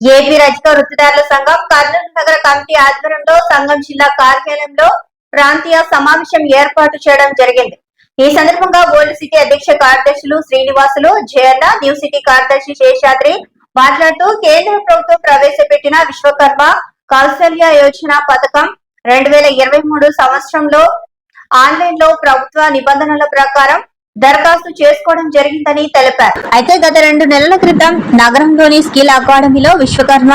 AP రజక వృత్తిదారుల సంఘం కర్నూలు నగర కమిటీ ఆధ్వర్యంలో సంఘం జిల్లా కార్యాలయంలో ప్రాంతీయ సమావేశం ఏర్పాటు చేయడం జరిగింది. ఈ సందర్భంగా ఓల్డ్ సిటీ అధ్యక్ష కార్యదర్శులు శ్రీనివాసులు జయన్న న్యూ సిటీ కార్యదర్శి శేషాద్రి మాట్లాడుతూ కేంద్ర ప్రభుత్వం ప్రవేశపెట్టిన విశ్వకర్మ కౌశల్య యోజన పథకం రెండు వేల ఇరవై మూడు సంవత్సరంలో ఆన్లైన్లో ప్రభుత్వ నిబంధనల ప్రకారం దరఖాస్తు చేసుకోవడం జరిగిందని తెలిపారు. అయితే గత రెండు నెలల క్రితం నగరంలోని స్కిల్ అకాడమీలో విశ్వకర్మ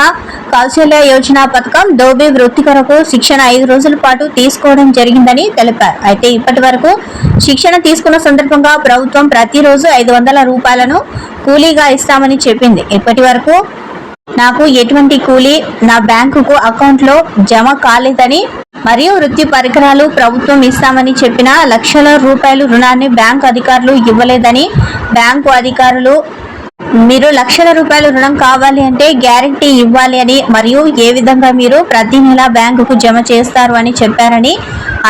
కౌశల్య యోజన పథకం దోబి వృత్తి కొరకు శిక్షణ ఐదు రోజుల పాటు తీసుకోవడం జరిగిందని తెలిపారు. అయితే ఇప్పటి వరకు శిక్షణ తీసుకున్న సందర్భంగా ప్రభుత్వం ప్రతిరోజు ఐదు వందల రూపాయలను కూలీగా ఇస్తామని చెప్పింది. ఇప్పటి వరకు నాకు ఎటువంటి కూలీ నా బ్యాంకుకు అకౌంట్లో జమ కాలేదని మరియు వృత్తి పరికరాలు ప్రభుత్వం ఇస్తామని చెప్పిన లక్షల రూపాయలు రుణాన్ని బ్యాంకు అధికారులు ఇవ్వలేదని బ్యాంకు అధికారులు మీరు లక్షల రూపాయల రుణం కావాలి అంటే గ్యారంటీ ఇవ్వాలి అని మరియు ఏ విధంగా మీరు ప్రతి నెల బ్యాంకుకు జమ చేస్తారు అని చెప్పారని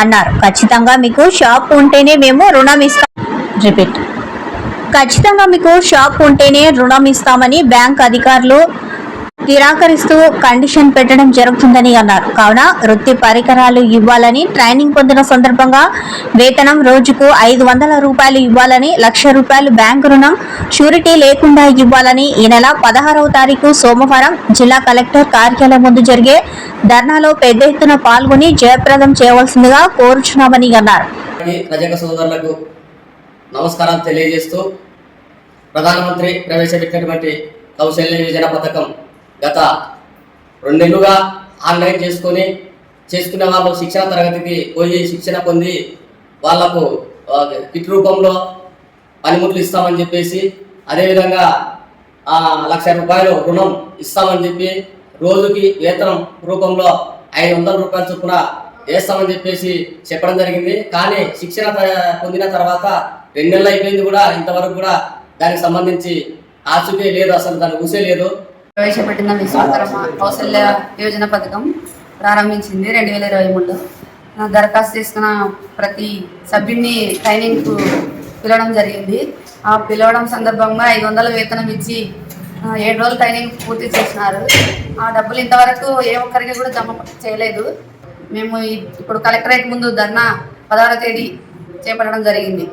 అన్నారు. ఖచ్చితంగా మీకు షాప్ ఉంటేనే మేము రుణం ఇస్తాం. రిపీట్. ఖచ్చితంగా మీకు షాప్ ఉంటేనే రుణం ఇస్తామని బ్యాంక్ అధికారులు నిరాకరిస్తూ కండిషన్ పెట్టడం జరుగుతుందని అన్నారు. కావున వృత్తి పరికరాలు ఇవ్వాలని ట్రైనింగ్ పొందిన సందర్భంగా వేతనం రోజుకు ఐదు వందల రూపాయలు ఇవ్వాలని లక్ష రూపాయలు బ్యాంకు రుణం షూరిటీ లేకుండా ఇవ్వాలని ఈ నెల పదహారవ తారీఖు సోమవారం జిల్లా కలెక్టర్ కార్యాలయం ముందు జరిగే ధర్నాలో పెద్ద ఎత్తున పాల్గొని జయప్రదం చేయవలసిందిగా కోరుచున్నామని అన్నారు. సోదరులకు నమస్కారం తెలియజేస్తూ ప్రధానమంత్రి ప్రవేశపెట్టినటువంటి కౌశల్య యోజన పథకం గత రెండేళ్ళుగా ఆన్లైన్ చేసుకొని చేసుకునే వాళ్ళు శిక్షణ తరగతికి పోయి శిక్షణ పొంది వాళ్ళకు కిట్ రూపంలో పనిముట్లు ఇస్తామని చెప్పేసి అదేవిధంగా లక్ష రూపాయలు రుణం ఇస్తామని చెప్పి రోజుకి వేతనం రూపంలో ఐదు వందల రూపాయల చొప్పున వేస్తామని చెప్పేసి చెప్పడం జరిగింది. కానీ శిక్షణ పొందిన తర్వాత రెండు నెలలు అయిపోయింది కూడా ఇంతవరకు కూడా దానికి సంబంధించి ఆచూకే లేదు అసలు దాని ఊసే లేదు. ప్రవేశపెట్టిన విశ్వకర్మ కౌశల్య యోజన పథకం ప్రారంభించింది రెండు వేల ఇరవై మూడులో. దరఖాస్తు చేసుకున్న ప్రతి సభ్యుడిని ట్రైనింగ్కు పిలవడం జరిగింది. ఆ పిలవడం సందర్భంగా ఐదు వందల వేతనం ఇచ్చి ఏడు రోజులు ట్రైనింగ్ పూర్తి చేసినారు. ఆ డబ్బులు ఇంతవరకు ఏ ఒక్కరికి కూడా జమ చేయలేదు. మేము ఇప్పుడు కలెక్టరేట్ ముందు ధర్నా పదహారవ తేదీ చేపట్టడం జరిగింది.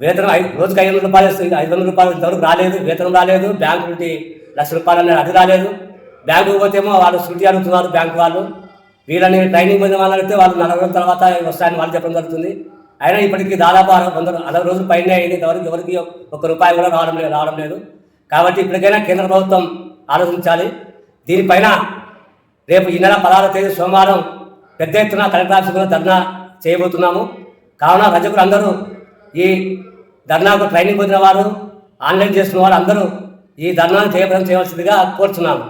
వేతనం ఐదు రోజుకి ఐదు వందల రూపాయలు వస్తుంది. ఐదు వందల రూపాయలు ఇంతవరకు రాలేదు. వేతనం రాలేదు. బ్యాంకు నుండి లక్ష రూపాయలు అనేది రాలేదు. బ్యాంకుకి పోతేమో వాళ్ళు శృతి అడుగుతున్నారు బ్యాంకు వాళ్ళు. వీళ్ళని ట్రైనింగ్ పొందిన వాళ్ళు అడిగితే వాళ్ళు నలభై రోజుల తర్వాత వస్తాయని వాళ్ళు చెప్పడం జరుగుతుంది. అయినా ఇప్పటికీ దాదాపు వంద అరవై రోజులు పైన అయింది. ఎవరికి ఎవరికి ఒక్క రూపాయి కూడా రావడం లేదు రావడం లేదు. కాబట్టి ఇప్పటికైనా కేంద్ర ప్రభుత్వం ఆలోచించాలి. దీనిపైన రేపు ఈ నెల పదహారవ తేదీ సోమవారం పెద్ద ఎత్తున కలెక్టర్ ఆఫీస్ కూడా ధర్నా చేయబోతున్నాము. కావున రజకులు అందరూ ఈ ధర్నాకు ట్రైనింగ్ పొందిన వారు ఆన్లైన్ చేస్తున్న వారు అందరూ ఈ ధర్నాను తీవ్రం చేయవలసిందిగా కోరుతున్నాము